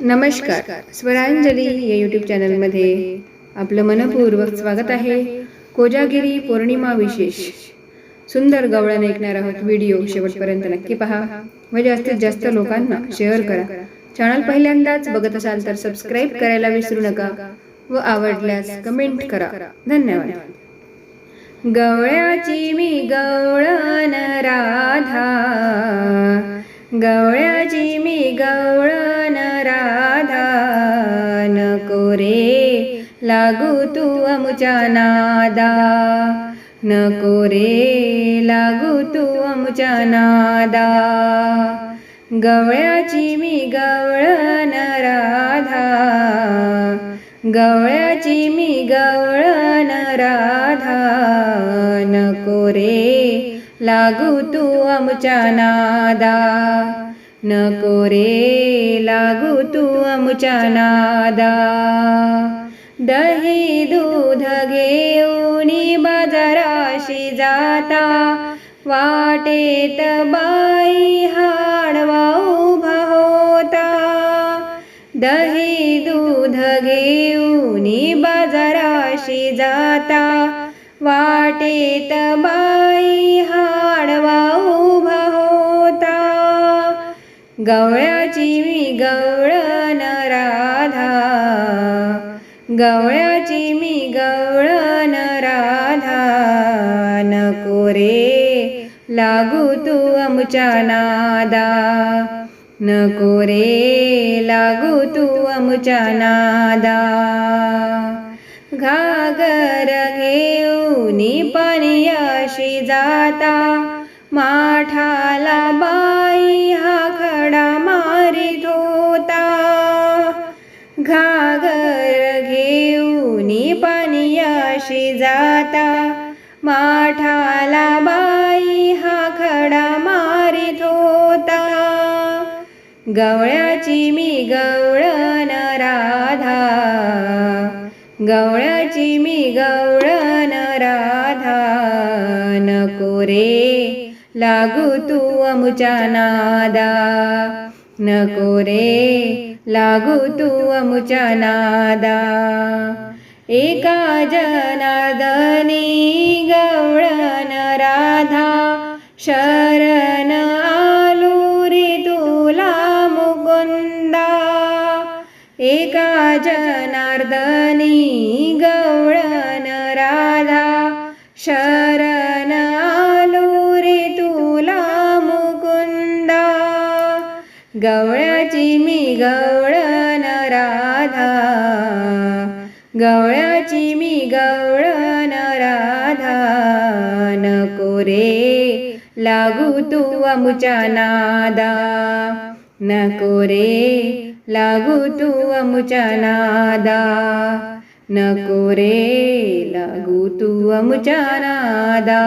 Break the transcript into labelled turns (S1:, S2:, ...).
S1: नमस्कार. स्वरांजली या यूट्यूब चॅनलमध्ये आपलं मनपूर्वक स्वागत आहे. कोजागिरी पौर्णिमा विशेष. सुंदर गवळण ऐकणार आहोत व्हिडिओ शेवटपर्यंत नक्की पहा. व जास्तीत जास्त लोकांना शेअर करा. चॅनल पहिल्यांदाच बघत असाल तर सबस्क्राईब करायला विसरू नका व आवडल्यास कमेंट करा. धन्यवाद. गवळ्याची मी गवळण राधा. गवळ्याची मी गवळण राधा नको रे लागू तू अमुच्या नादा. नको रे लागू तू अमुच्या नादा. गवळ्याची मी गवळण राधा. गवळ्याची मी गवळण राधा. नको रे लागू तू आमच्या नादा. नको रे लागू तू आमच्या नादा. दही दूध घेऊन बाजाराशी जाता. वाटेत बाई हाडवा उभा होता. दही दूध घेऊन बाजाराशी जाता. वाटेत बाई गवळ्याची मी गवळण राधा. गवळ्याची मी गवळण राधा. नको रे लागू तू आमच्या नादा. नको रे लागू तू आमच्या नादा. घागर घेऊन पाण्याशी जाता. माठाला बा घागर घेऊन पानियाशी जाता. माठाला बाई हा खडा मारित होता. गवळ्याची मी गवळण राधा. गवळ्याची मी गवळण राधा. नको रे लागू तू अमुच्या नादा. नको रे लागू तू अमुच्या नादा. एका जनार्दनी गवळण राधा. शरण आलू रे तुला मुकुंदा. एका जनार्दनी गवळण राधा. शरण गवळ्याची मी गवळण राधा गवळ्याची मी गवळण राधा नको रे लागू तू अमुच्या नादा. नको रे लागू तू अमुच्या नादा. नको रे लागू तू अमुच्या नादा.